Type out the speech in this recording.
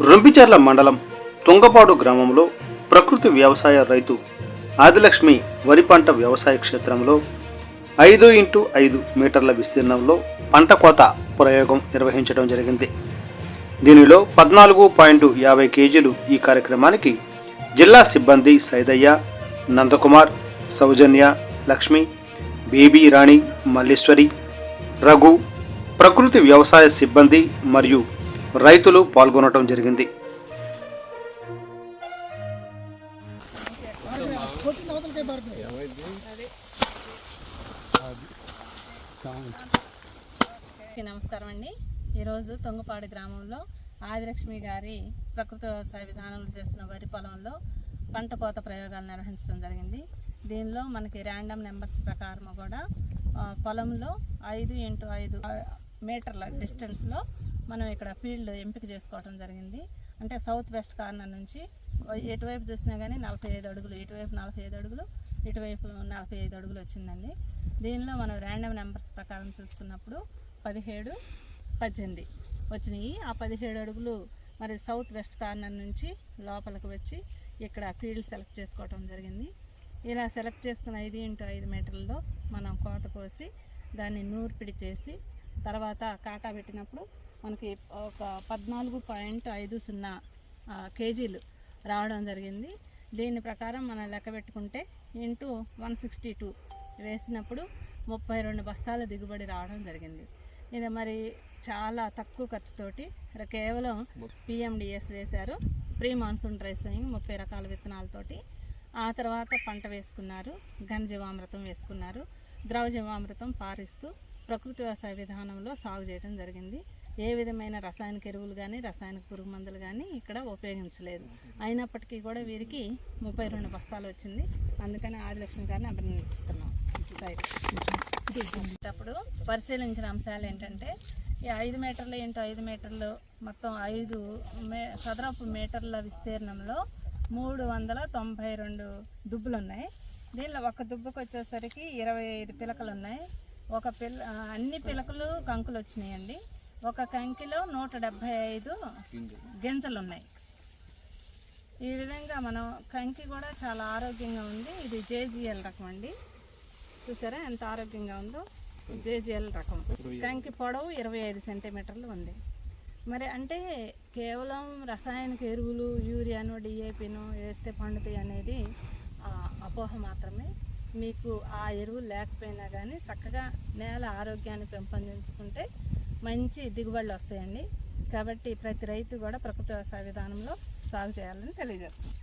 రొంపిచర్ల మండలం తుంగపాడు గ్రామంలో ప్రకృతి వ్యవసాయ రైతు ఆదిలక్ష్మి వరి పంట వ్యవసాయ క్షేత్రంలో ఐదు ఇంటూ ఐదు మీటర్ల విస్తీర్ణంలో పంట కోత ప్రయోగం నిర్వహించడం జరిగింది. దీనిలో పద్నాలుగు పాయింట్ యాభై కేజీలు ఈ కార్యక్రమానికి జిల్లా సిబ్బంది సైదయ్య నందకుమార్ సౌజన్య లక్ష్మి బేబీ రాణి మల్లీశ్వరి రఘు ప్రకృతి వ్యవసాయ సిబ్బంది మరియు రైతులు పాల్గొనడం జరిగింది. నమస్కారం అండి. ఈరోజు తొంగపాడు గ్రామంలో ఆదిలక్ష్మి గారి ప్రకృతి వ్యవసాయ విధానంలో చేసిన వరి పొలంలో పంట కోత ప్రయోగాలు నిర్వహించడం జరిగింది. దీనిలో మనకి ర్యాండమ్ నెంబర్స్ ప్రకారం కూడా పొలంలో ఐదు ఇంటూ ఐదు మీటర్ల డిస్టెన్స్లో మనం ఇక్కడ ఫీల్డ్ ఎంపిక చేసుకోవడం జరిగింది. అంటే సౌత్ వెస్ట్ కార్నర్ నుంచి ఎటువైపు చూసినా కానీ నలభై ఐదు అడుగులు ఇటువైపు నలభై ఐదు అడుగులు ఇటువైపు నలభై ఐదు అడుగులు వచ్చిందండి. దీనిలో మనం ర్యాండమ్ నెంబర్స్ ప్రకారం చూసుకున్నప్పుడు పదిహేడు పద్దెనిమిది వచ్చినాయి. ఆ పదిహేడు అడుగులు మరి సౌత్ వెస్ట్ కార్నర్ నుంచి లోపలికి వచ్చి ఇక్కడ ఫీల్డ్ సెలెక్ట్ చేసుకోవటం జరిగింది. ఇలా సెలెక్ట్ చేసుకున్న ఐదు ఇంటూ ఐదు మీటర్లలో మనం కోత కోసి దాన్ని నూర్పిడి చేసి తర్వాత కాకా పెట్టినప్పుడు మనకి ఒక పద్నాలుగు పాయింట్ ఐదు సున్నా కేజీలు రావడం జరిగింది. దీని ప్రకారం మనం లెక్క పెట్టుకుంటే ఇంటూ వన్ సిక్స్టీ టూ వేసినప్పుడు ముప్పై రెండు బస్తాల దిగుబడి రావడం జరిగింది. ఇది మరి చాలా తక్కువ ఖర్చుతోటి కేవలం పిఎండిఎస్ వేశారు. ప్రీ మాన్సూన్ డ్రెస్సింగ్ ముప్పై రకాల విత్తనాలతోటి. ఆ తర్వాత పంట వేసుకున్నారు ఘనజీవామృతం వేసుకున్నారు ద్రవ జీవామృతం పారిస్తూ ప్రకృతి వ్యవసాయ విధానంలో సాగు చేయడం జరిగింది. ఏ విధమైన రసాయనిక ఎరువులు కానీ రసాయనిక పురుగు మందులు కానీ ఇక్కడ ఉపయోగించలేదు. అయినప్పటికీ కూడా వీరికి ముప్పై రెండు బస్తాలు వచ్చింది. అందుకని ఆదిలక్ష్మి గారిని అభినందిస్తున్నాం. అప్పుడు పరిశీలించిన అంశాలు ఏంటంటే ఈ ఐదు మీటర్లు ఇంటూ ఐదు మీటర్లు మొత్తం ఐదు మే చదరపు మీటర్ల విస్తీర్ణంలో మూడు వందల తొంభై రెండు దుబ్బులు ఉన్నాయి దీనిలో ఒక దుబ్బుకు వచ్చేసరికి ఇరవై ఐదు పిలకలు ఉన్నాయి ఒక పిల్ల అన్ని పిలకలు కంకులు వచ్చినాయండి. ఒక కంకిలో నూట డెబ్భై ఐదు గింజలు. ఉన్నాయి ఈ విధంగా మనం కంకి కూడా చాలా ఆరోగ్యంగా ఉంది. ఇది జేజిఎల్ రకం అండి. చూసారా ఎంత ఆరోగ్యంగా ఉందో? జేజిఎల్ రకం. కంకి పొడవు ఇరవై ఐదు సెంటీమీటర్లు ఉంది. మరి అంటే కేవలం రసాయనిక ఎరువులు యూరియాను డిఏపిను వేస్తే పండుతాయి అనేది అపోహ మాత్రమే. మీకు ఆ ఎరువులు లేకపోయినా కానీ చక్కగా నేల ఆరోగ్యాన్ని పెంపొందించుకుంటే మంచి దిగుబడులు వస్తాయండి. కాబట్టి ప్రతి రైతు కూడా ప్రకృతి వ్యవసాయ విధానంలో సాగు చేయాలని తెలియజేస్తుంది